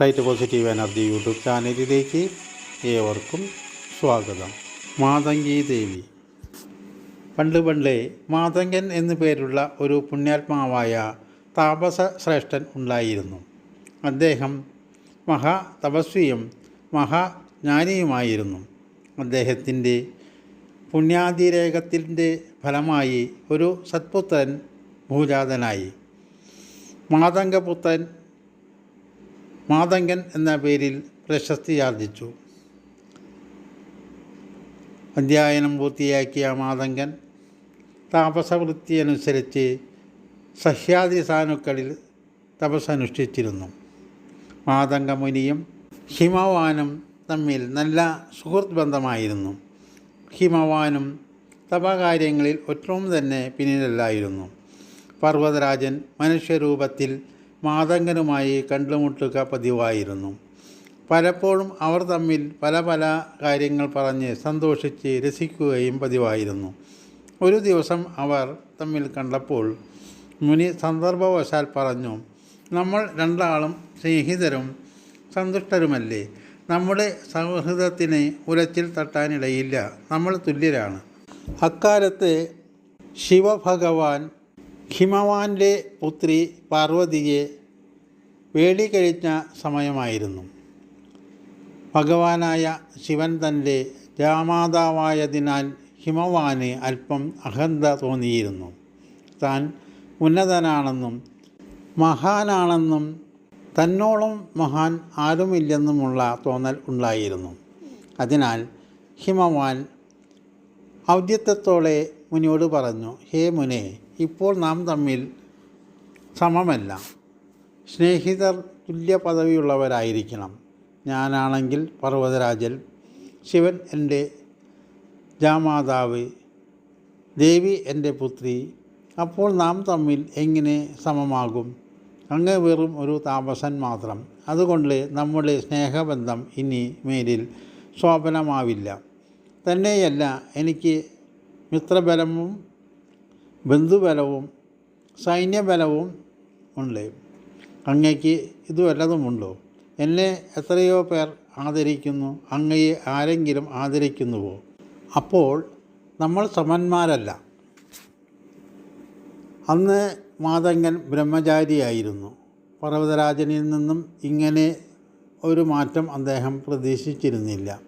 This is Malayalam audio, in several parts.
റൈറ്റ് പോസിറ്റീവ് എനർജി യൂട്യൂബ് ചാനലിലേക്ക് ഏവർക്കും സ്വാഗതം. മാതങ്കി ദേവി. പണ്ട് പണ്ടേ മാതങ്കൻ എന്നു പേരുള്ള ഒരു പുണ്യാത്മാവായ താപസ ശ്രേഷ്ഠൻ ഉണ്ടായിരുന്നു. അദ്ദേഹം മഹാ തപസ്വിയും മഹാജ്ഞാനിയുമായിരുന്നു അദ്ദേഹത്തിന്റെ പുണ്യാതിരേകത്തിന്റെ ഫലമായി ഒരു സത്പുത്രൻ ഭൂജാതനായി. മാതങ്കപുത്രൻ മാതങ്കൻ എന്ന പേരിൽ പ്രശസ്തിയാർജിച്ചു അധ്യയനം പൂർത്തിയാക്കിയ മാതങ്കൻ താപസവൃത്തി അനുസരിച്ച് സഹ്യാദി സാനുക്കളിൽ തപസ്സനുഷ്ഠിച്ചിരുന്നു. മാതങ്കമുനിയും ഹിമവാനും തമ്മിൽ നല്ല സുഹൃത്ത് ബന്ധമായിരുന്നു. ഹിമവാനും തപകാര്യങ്ങളിൽ ഒറ്റവും തന്നെ പിന്നിലല്ലായിരുന്നു. പർവതരാജൻ മനുഷ്യരൂപത്തിൽ മാതങ്കനുമായി കണ്ടുമുട്ടുക പതിവായിരുന്നു. പലപ്പോഴും അവർ തമ്മിൽ പല പല കാര്യങ്ങൾ പറഞ്ഞ് സന്തോഷിച്ച് രസിക്കുകയും പതിവായിരുന്നു. ഒരു ദിവസം അവർ തമ്മിൽ കണ്ടപ്പോൾ മുനി സന്ദർഭവശാൽ പറഞ്ഞു നമ്മൾ രണ്ടാളും സ്നേഹിതരും സന്തുഷ്ടരുമല്ലേ? നമ്മുടെ സൗഹൃദത്തിന് ഉലച്ചിൽ തട്ടാനിടയില്ല. നമ്മൾ തുല്യരാണ്. അക്കാലത്ത് ശിവഭഗവാൻ ഹിമവാന്റെ പുത്രി പാർവതിയെ വേടിക്കഴിഞ്ഞ സമയമായിരുന്നു. ഭഗവാനായ ശിവൻ തന്റെ രാമാതാവായതിനാൽ ഹിമവാന് അല്പം അഹന്ത തോന്നിയിരുന്നു. താൻ ഉന്നതനാണെന്നും മഹാനാണെന്നും തന്നോളം മഹാൻ ആരുമില്ലെന്നുമുള്ള തോന്നൽ ഉണ്ടായിരുന്നു. അതിനാൽ ഹിമവാൻ ഔദ്യത്വത്തോടെ മുനിയോട് പറഞ്ഞു ഹേ മുനെ ഇപ്പോൾ നാം തമ്മിൽ സമമല്ല. സ്നേഹിതർ തുല്യ പദവിയുള്ളവരായിരിക്കണം ഞാനാണെങ്കിൽ പർവതരാജൻ ശിവൻ എന്റെ ജാമാതാവ് ദേവി എന്റെ പുത്രി. അപ്പോൾ നാം തമ്മിൽ എങ്ങനെ സമമാകും? അങ്ങ് വെറും ഒരു താമസൻ മാത്രം. അതുകൊണ്ട് നമ്മുടെ സ്നേഹബന്ധം ഇനി മേലിൽ ശോഭനമാവില്ല തന്നെയല്ല എനിക്ക് മിത്രബലവും ബന്ധുബലവും സൈന്യബലവും ഉണ്ട്. അങ്ങയ്ക്ക് ഇത് വല്ലതുമുണ്ടോ എന്നെ എത്രയോ പേർ ആദരിക്കുന്നു അങ്ങയെ ആരെങ്കിലും ആദരിക്കുന്നുവോ? അപ്പോൾ നമ്മൾ സമന്മാരല്ല. അന്ന് മാതങ്കൻ ബ്രഹ്മചാരിയായിരുന്നു. പർവതരാജനിൽ നിന്നും ഇങ്ങനെ ഒരു മാറ്റം അദ്ദേഹം പ്രതീക്ഷിച്ചിരുന്നില്ല.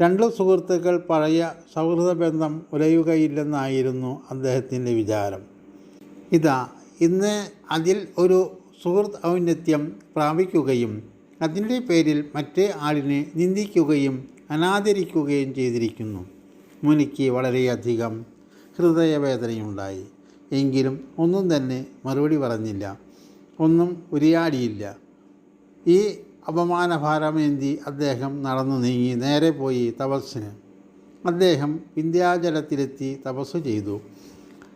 രണ്ട് സുഹൃത്തുക്കൾ പഴയ സൗഹൃദ ബന്ധം ഉലയുകയില്ലെന്നായിരുന്നു അദ്ദേഹത്തിന്റെ വിചാരം. ഇതാ ഇന്ന് അതിൽ ഒരു സുഹൃത്ത് ഔന്നത്യം പ്രാപിക്കുകയും അതിന്റെ പേരിൽ മറ്റേ ആളിനെ നിന്ദിക്കുകയും അനാദരിക്കുകയും ചെയ്തിരിക്കുന്നു. മുനിക്ക് വളരെയധികം ഹൃദയവേദനയുണ്ടായി. എങ്കിലും ഒന്നും തന്നെ മറുപടി പറഞ്ഞില്ല. ഒന്നും ഉരിയാടിയില്ല. ഈ അപമാനഭാരമേന്തി അദ്ദേഹം നടന്നു നീങ്ങി നേരെ പോയി തപസ്സിന്. അദ്ദേഹം വിന്ധ്യാചലത്തിലെത്തി തപസ് ചെയ്തു.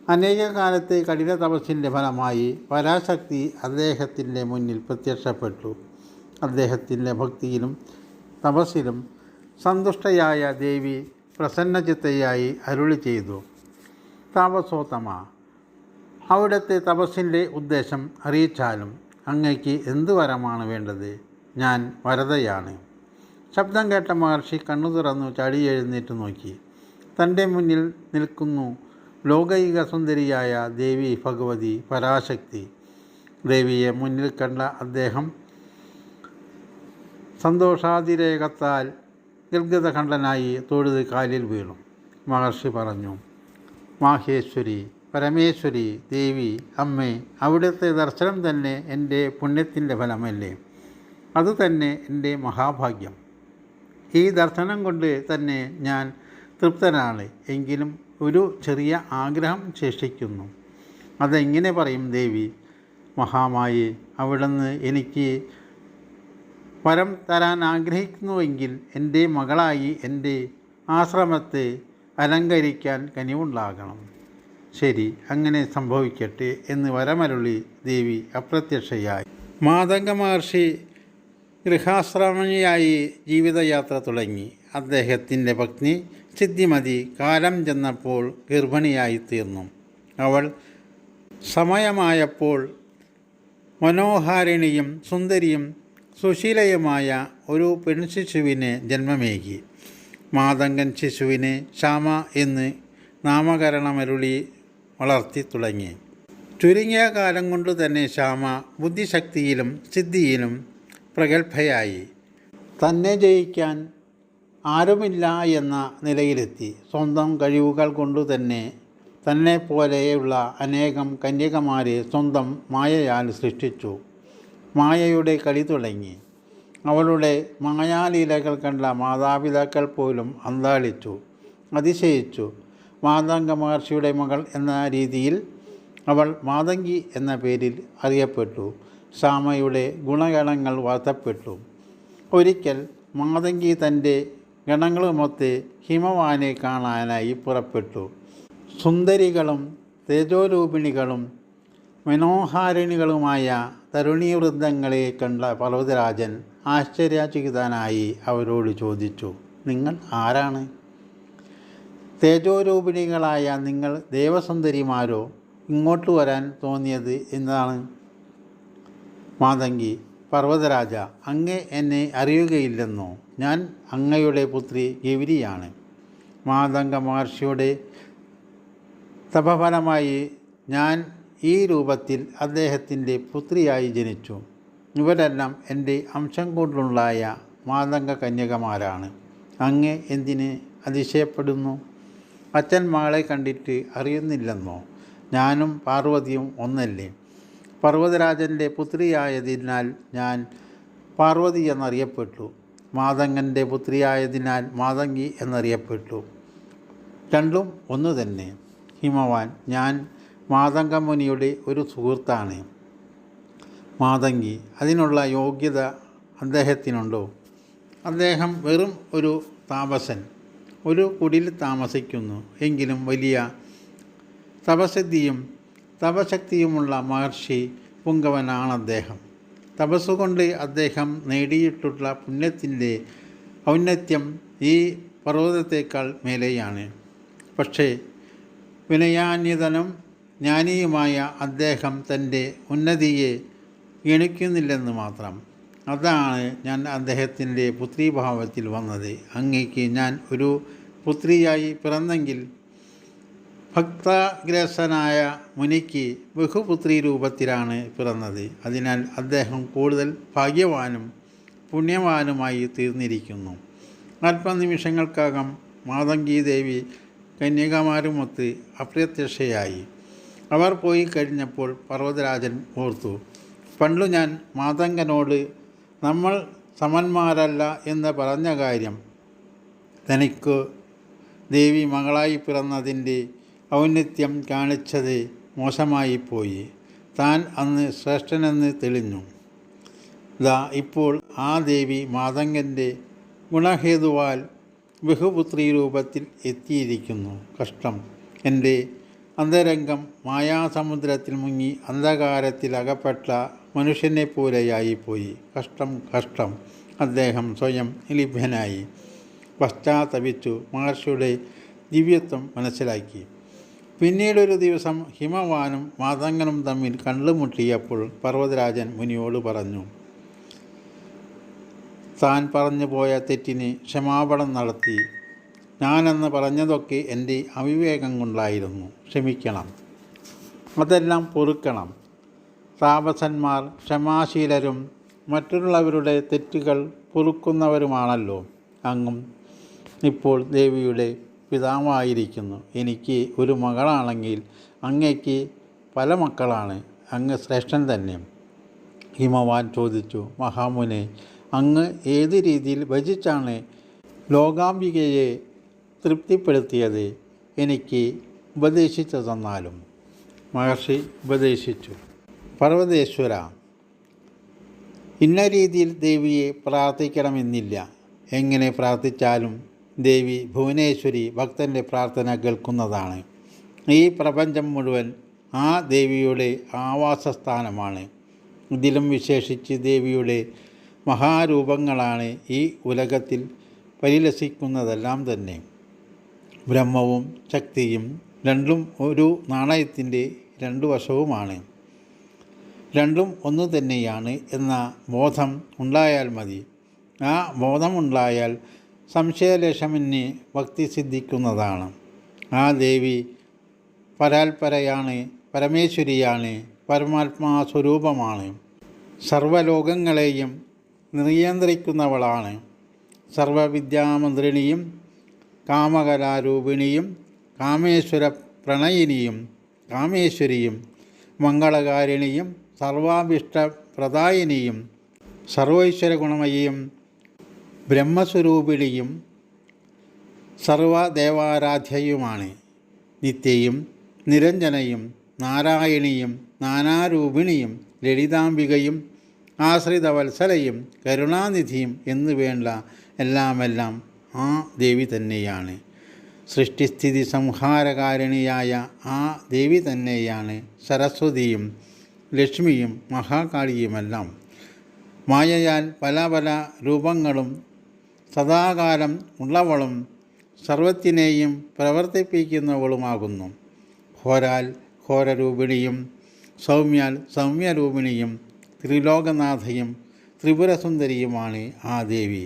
അനേക കാലത്തെ കഠിന തപസ്സിന്റെ ഫലമായി പരാശക്തി അദ്ദേഹത്തിന്റെ മുന്നിൽ പ്രത്യക്ഷപ്പെട്ടു. അദ്ദേഹത്തിന്റെ ഭക്തിയിലും തപസ്സിലും സന്തുഷ്ടയായ ദേവി പ്രസന്നചിത്തയായി അരുളി ചെയ്തു. താപസോത്തമ അവിടുത്തെ തപസ്സിന്റെ ഉദ്ദേശം അറിയിച്ചാലും അങ്ങയ്ക്ക് എന്തു വരമാണ് വേണ്ടത്? ഞാൻ വരതയാണ്. ശബ്ദം കേട്ട മഹർഷി കണ്ണു തുറന്നു ചാടി എഴുന്നേറ്റ് നോക്കി. തന്റെ മുന്നിൽ നിൽക്കുന്നു ലോകൈക സുന്ദരിയായ ദേവി ഭഗവതി പരാശക്തി. ദേവിയെ മുന്നിൽ കണ്ട അദ്ദേഹം സന്തോഷാതിരേകത്താൽ ഗദ്ഗതഖണ്ഡനായി തൊഴുത് കാലിൽ വീണു. മഹർഷി പറഞ്ഞു മാഹേശ്വരി പരമേശ്വരി ദേവി അമ്മേ അവിടുത്തെ ദർശനം തന്നെ എന്റെ പുണ്യത്തിന്റെ ഫലമല്ലേ? അതുതന്നെ എന്റെ മഹാഭാഗ്യം. ഈ ദർശനം കൊണ്ട് തന്നെ ഞാൻ തൃപ്തനാണ്. എങ്കിലും ഒരു ചെറിയ ആഗ്രഹം ശേഷിക്കുന്നു. അതെങ്ങനെ പറയും ദേവി? മഹാമായി അവിടുന്ന് എനിക്ക് വരം തരാൻ ആഗ്രഹിക്കുന്നുവെങ്കിൽ എന്റെ മകളായി എന്റെ ആശ്രമത്തെ അലങ്കരിക്കാൻ കനിവുണ്ടാകണം. ശരി അങ്ങനെ സംഭവിക്കട്ടെ എന്ന് വരമരുളി ദേവി അപ്രത്യക്ഷയായി. മാതംഗ മഹർഷി ഗൃഹാശ്രമണിയായി ജീവിതയാത്ര തുടങ്ങി. അദ്ദേഹത്തിന്റെ പത്നി സിദ്ധിമതി കാലം ചെന്നപ്പോൾ ഗർഭിണിയായി തീർന്നു അവൾ സമയമായപ്പോൾ മനോഹാരിണിയും സുന്ദരിയും സുശീലയുമായ ഒരു പെൺശിശുവിന് ജന്മമേകി. മാതങ്കൻ ശിശുവിനെ ശ്യാമ എന്ന് നാമകരണമരുളി വളർത്തി തുടങ്ങി. ചുരുങ്ങിയ കാലം കൊണ്ട് തന്നെ ശ്യാമ ബുദ്ധിശക്തിയിലും സിദ്ധിയിലും പ്രഗത്ഭയായി. തന്നെ ജയിക്കാൻ ആരുമില്ല എന്ന നിലയിലെത്തി. സ്വന്തം കഴിവുകൾ കൊണ്ടു തന്നെ തന്നെ പോലെയുള്ള അനേകം കന്യകമാരെ സ്വന്തം മായയാൽ സൃഷ്ടിച്ചു. മായയുടെ കളി തുടങ്ങി. അവളുടെ മായാലീലകൾ കണ്ട മാതാപിതാക്കൾ പോലും അന്താളിച്ചു അതിശയിച്ചു. മാതംഗ മഹർഷിയുടെ മകൾ എന്ന രീതിയിൽ അവൾ മാതങ്കി എന്ന പേരിൽ അറിയപ്പെട്ടു. ശ്യാമയുടെ ഗുണഗണങ്ങൾ വാഴ്ത്തപ്പെട്ടു. ഒരിക്കൽ മാതങ്കി തന്റെ ഗണങ്ങളുമൊത്ത് ഹിമവാനെ കാണാനായി പുറപ്പെട്ടു. സുന്ദരികളും തേജോരൂപിണികളും മനോഹാരിണികളുമായ തരുണീവൃദ്ധങ്ങളെ കണ്ട പർവതരാജൻ ആശ്ചര്യചകിതനായി അവരോട് ചോദിച്ചു നിങ്ങൾ ആരാണ്? തേജോരൂപിണികളായ നിങ്ങൾ ദേവസുന്ദരിമാരോ? ഇങ്ങോട്ട് വരാൻ തോന്നിയത് എന്താണ്? മാതങ്കി പർവതരാജ അങ്ങേ എന്നെ അറിയുകയില്ലെന്നോ. ഞാൻ അങ്ങയുടെ പുത്രി ഗൗരിയാണ്. മാതംഗ മഹർഷിയുടെ തപഫലമായി ഞാൻ ഈ രൂപത്തിൽ അദ്ദേഹത്തിന്റെ പുത്രിയായി ജനിച്ചു. ഇവരെല്ലാം എന്റെ അംശം കൊണ്ടുണ്ടായ മാതംഗ കന്യകമാരാണ്. അങ്ങ് എന്തിന് അതിശയപ്പെടുന്നു? അച്ഛൻ മകളെ കണ്ടിട്ട് അറിയുന്നില്ലെന്നോ. ഞാനും പാർവതിയും ഒന്നല്ലേ. പർവതരാജന്റെ പുത്രിയായതിനാൽ ഞാൻ പാർവതി എന്നറിയപ്പെട്ടു. മാതങ്കന്റെ പുത്രിയായതിനാൽ മാതങ്കി എന്നറിയപ്പെട്ടു. രണ്ടും ഒന്നു തന്നെ. ഹിമവാൻ ഞാൻ മാതങ്കമുനിയുടെ ഒരു സുഹൃത്താണ്. മാതങ്കി അതിനുള്ള യോഗ്യത അദ്ദേഹത്തിനുണ്ടോ? അദ്ദേഹം വെറും ഒരു താപസൻ ഒരു കുടിൽ താമസിക്കുന്നു. എങ്കിലും വലിയ തപസിദ്ധിയും തപശക്തിയുമുള്ള മഹർഷി പുങ്കവനാണ് അദ്ദേഹം. തപസ്സുകൊണ്ട് അദ്ദേഹം നേടിയിട്ടുള്ള പുണ്യത്തിന്റെ ഔന്നത്യം ഈ പർവതത്തേക്കാൾ മേലെയാണ്. പക്ഷേ വിനയാന്യതനും ജ്ഞാനിയുമായ അദ്ദേഹം തന്റെ ഉന്നതിയെ ഗണിക്കുന്നില്ലെന്ന് മാത്രം. അതാണ് ഞാൻ അദ്ദേഹത്തിന്റെ പുത്രീഭാവത്തിൽ വന്നത്. അങ്ങേക്ക് ഞാൻ ഒരു പുത്രിയായി പിറന്നെങ്കിൽ ഭക്തഗ്രസ്തനായ മുനിക്ക് ബഹുപുത്രി രൂപത്തിലാണ് പിറന്നത്. അതിനാൽ അദ്ദേഹം കൂടുതൽ ഭാഗ്യവാനും പുണ്യവാനുമായി തീർന്നിരിക്കുന്നു. അല്പനിമിഷങ്ങൾക്കകം മാതങ്കി ദേവി കന്യകമാരുമൊത്ത് അപ്രത്യക്ഷയായി. അവർ പോയി കഴിഞ്ഞപ്പോൾ പർവതരാജൻ ഓർത്തു പണ്ടു ഞാൻ മാതങ്കനോട് നമ്മൾ സമന്മാരല്ല എന്ന് പറഞ്ഞ കാര്യം തനിക്ക് ദേവി മകളായി പിറന്നതിന്റെ ഔന്നത്യം കാണിച്ചത് മോശമായിപ്പോയി. താൻ അന്ന് ശ്രേഷ്ഠനെന്ന് തെളിഞ്ഞു. ദാ ഇപ്പോൾ ആ ദേവി മാതങ്കന്റെ ഗുണഹേതുവാൽ ബഹുപുത്രി രൂപത്തിൽ എത്തിയിരിക്കുന്നു. കഷ്ടം. എന്റെ അന്തരംഗം മായാസമുദ്രത്തിൽ മുങ്ങി അന്ധകാരത്തിൽ അകപ്പെട്ട മനുഷ്യനെ പോലെയായിപ്പോയി. കഷ്ടം കഷ്ടം. അദ്ദേഹം സ്വയം ലിഭ്യനായി പശ്ചാത്തപിച്ചു മഹർഷിയുടെ ദിവ്യത്വം മനസ്സിലാക്കി. പിന്നീടൊരു ദിവസം ഹിമവാനും മാതങ്കനും തമ്മിൽ കണ്ടുമുട്ടിയപ്പോൾ പർവതരാജൻ മുനിയോട് പറഞ്ഞു താൻ പറഞ്ഞു പോയ തെറ്റിന് ക്ഷമാപണം നടത്തി. ഞാനെന്ന് പറഞ്ഞതൊക്കെ എന്റെ അവിവേകം കൊണ്ടായിരുന്നു ക്ഷമിക്കണം. അതെല്ലാം പൊറുക്കണം. താപസന്മാർ ക്ഷമാശീലരും മറ്റുള്ളവരുടെ തെറ്റുകൾ പൊറുക്കുന്നവരുമാണല്ലോ. അങ്ങും ഇപ്പോൾ ദേവിയുടെ പിതാവായിരിക്കുന്നു. എനിക്ക് ഒരു മകളാണെങ്കിൽ അങ്ങയ്ക്ക് പല മക്കളാണ്. അങ്ങ് ശ്രേഷ്ഠൻ തന്നെ. ഹിമവാൻ ചോദിച്ചു മഹാമുനെ അങ്ങ് ഏത് രീതിയിൽ ഭജിച്ചാണ് ലോകാംബികയെ തൃപ്തിപ്പെടുത്തിയത്? എനിക്ക് ഉപദേശിച്ചു തന്നാലും മഹർഷി ഉപദേശിച്ചു പർവതേശ്വര ഇന്ന രീതിയിൽ ദേവിയെ പ്രാർത്ഥിക്കണമെന്നില്ല. എങ്ങനെ പ്രാർത്ഥിച്ചാലും ദേവി ഭുവനേശ്വരി ഭക്തന്റെ പ്രാർത്ഥന കേൾക്കുന്നതാണ്. ഈ പ്രപഞ്ചം മുഴുവൻ ആ ദേവിയുടെ ആവാസസ്ഥാനമാണ്. ഇതിലും വിശേഷിച്ച് ദേവിയുടെ മഹാരൂപങ്ങളാണ് ഈ ഉലകത്തിൽ പരിലസിക്കുന്നതെല്ലാം തന്നെ. ബ്രഹ്മവും ശക്തിയും രണ്ടും ഒരു നാണയത്തിന്റെ രണ്ടു വശവുമാണ്. രണ്ടും ഒന്നു തന്നെയാണ് എന്ന ബോധം ഉണ്ടായാൽ മതി. ആ ബോധമുണ്ടായാൽ സംശയലേശമന്യേ ഭക്തി സിദ്ധിക്കുന്നതാണ്. ആ ദേവി പരാൽപരയാണ് പരമേശ്വരിയാണ് പരമാത്മാ സ്വരൂപമാണ് സർവലോകങ്ങളെയും നിയന്ത്രിക്കുന്നവളാണ്. സർവവിദ്യാമന്ത്രിണിയും കാമകലാരൂപിണിയും കാമേശ്വര പ്രണയിനിയും കാമേശ്വരിയും മംഗളകാരിണിയും സർവാഭിഷ്ടപ്രദായിനിയും സർവൈശ്വര ഗുണമയിയും ബ്രഹ്മസ്വരൂപിണിയും സർവദേവാരാധ്യയുമാണ്. നിത്യയും നിരഞ്ജനയും നാരായണിയും നാനാരൂപിണിയും ലളിതാംബികയും ആശ്രിതവത്സലയും കരുണാനിധിയും എന്നു വേണ്ട എല്ലാമെല്ലാം ആ ദേവി തന്നെയാണ്. സൃഷ്ടിസ്ഥിതി സംഹാരകാരിണിയായ ആ ദേവി തന്നെയാണ് സരസ്വതിയും ലക്ഷ്മിയും മഹാകാളിയുമെല്ലാം. മായയാൽ പല പല രൂപങ്ങളും സദാകാലം ഉള്ളവളും സർവത്തിനെയും പ്രവർത്തിപ്പിക്കുന്നവളുമാകുന്നു. ഘോരാൽ ഘോരരൂപിണിയും സൗമ്യാൽ സൗമ്യരൂപിണിയും ത്രിലോകനാഥയും ത്രിപുരസുന്ദരിയുമാണ് ആ ദേവി.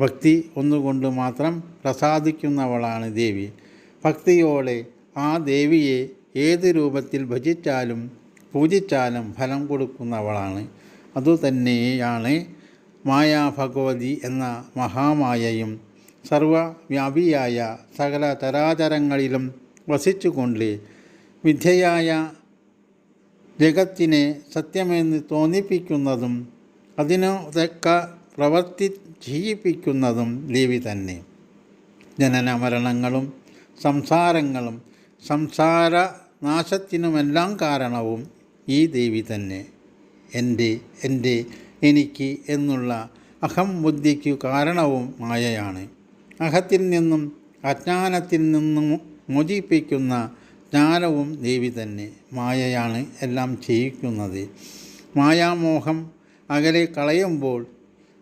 ഭക്തി ഒന്നുകൊണ്ട് മാത്രം പ്രസാദിക്കുന്നവളാണ് ദേവി. ഭക്തിയോടെ ആ ദേവിയെ ഏത് രൂപത്തിൽ ഭജിച്ചാലും പൂജിച്ചാലും ഫലം കൊടുക്കുന്നവളാണ്. അതുതന്നെയാണ് മായാ ഭഗവതി എന്ന മഹാമായയും സർവവ്യാപിയായ സകല തരാതരങ്ങളിലും വസിച്ചുകൊണ്ട് വിധേയായ ജഗത്തിനെ സത്യമെന്ന് തോന്നിപ്പിക്കുന്നതും അതിനു തക്ക പ്രവർത്തി ചെയ്യിപ്പിക്കുന്നതും ദേവി തന്നെ. ജനന മരണങ്ങളും സംസാരങ്ങളും സംസാര നാശത്തിനുമെല്ലാം കാരണവും ഈ ദേവി തന്നെ. എന്റെ എന്റെ എനിക്ക് എന്നുള്ള അഹം ബുദ്ധിക്കു കാരണവും മായയാണ്. അഹത്തിൽ നിന്നും അജ്ഞാനത്തിൽ നിന്നും മോചിപ്പിക്കുന്ന ജ്ഞാനവും ദേവി തന്നെ മായയാണ് എല്ലാം ചെയ്യിക്കുന്നത്. മായാമോഹം അകലെ കളയുമ്പോൾ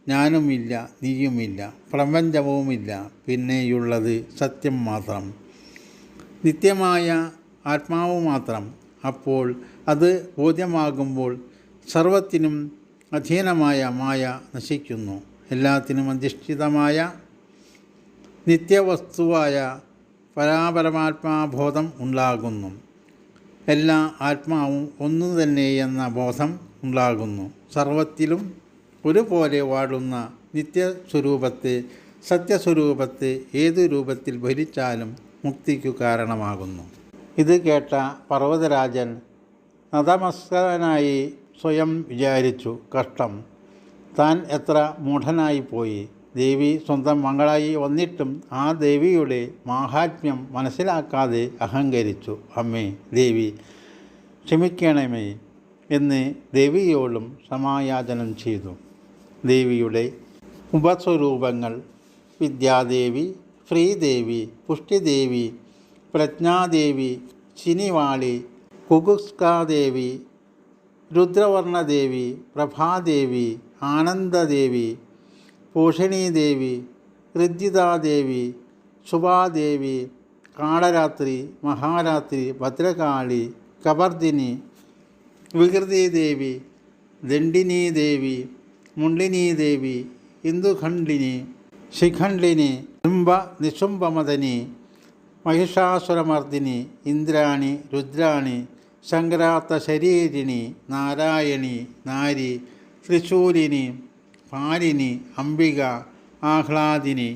ഞാനുമില്ല നീയുമില്ല പ്രപഞ്ചവുമില്ല പിന്നെയുള്ളത് സത്യം മാത്രം. നിത്യമായ ആത്മാവ് മാത്രം. അപ്പോൾ അത് ബോധ്യമാകുമ്പോൾ സർവത്തിനും അധീനമായ മായ നശിക്കുന്നു. എല്ലാത്തിനും അധിഷ്ഠിതമായ നിത്യവസ്തുവായ പരാപരമാത്മാബോധം ഉണ്ടാകുന്നു. എല്ലാ ആത്മാവും ഒന്നു തന്നെ എന്ന ബോധം ഉണ്ടാകുന്നു. സർവത്തിലും ഒരുപോലെ വാഴുന്ന നിത്യസ്വരൂപത്തെ സത്യസ്വരൂപത്തെ ഏതു രൂപത്തിൽ ഭരിച്ചാലും മുക്തിക്കു കാരണമാകുന്നു. ഇത് കേട്ട പർവതരാജൻ നതമസ്കരനായി സ്വയം വിചാരിച്ചു കഷ്ടം. താൻ എത്ര മൂഢനായിപ്പോയി. ദേവി സ്വന്തം മകളായി വന്നിട്ടും ആ ദേവിയുടെ മാഹാത്മ്യം മനസ്സിലാക്കാതെ അഹങ്കരിച്ചു. അമ്മേ ദേവി ക്ഷമിക്കണമേ എന്ന് ദേവിയോടും സമായാചനം ചെയ്തു. ദേവിയുടെ ഉപസ്വരൂപങ്ങൾ വിദ്യാദേവി ശ്രീദേവി പുഷ്ടിദേവി പ്രജ്ഞാദേവി ശിനിവാളി കുകുസ്കാദേവി രുദ്രവർണദേവി പ്രഭാദേവി ആനന്ദദേവി പൂഷണീദേവി ഋദ്ധിതാദേവി ശുഭാദേവി കാളരാത്രി മഹാരാത്രി ഭദ്രകാളി കബർദിനി വികൃതിദേവി ദണ്ഡിനീദേവി മുണ്ഡിനീദേവി ഇന്ദുഖണ്ഡിനി ശിഖണ്ഡിനി ശുംഭ നിശുംഭമദനി മഹിഷാസുരമർദിനി ഇന്ദ്രാണി രുദ്രാണി ശങ്കരാത്ത ശരീരിണി നാരായണി നാരി ത്രിശൂലിനി പാലിനി അംബിക ആഹ്ലാദിനി.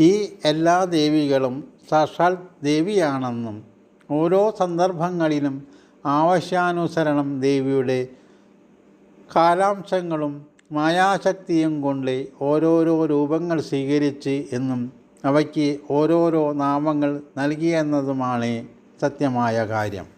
ഈ എല്ലാ ദേവികളും സാക്ഷാൽ ദേവിയാണെന്നും ഓരോ സന്ദർഭങ്ങളിലും ആവശ്യാനുസരണം ദേവിയുടെ കാലാംശങ്ങളും മായാശക്തിയും കൊണ്ട് ഓരോരോ രൂപങ്ങൾ സ്വീകരിച്ച് എന്നും അവയ്ക്ക് ഓരോരോ നാമങ്ങൾ നൽകിയെന്നതുമാണ് സത്യമായ കാര്യം.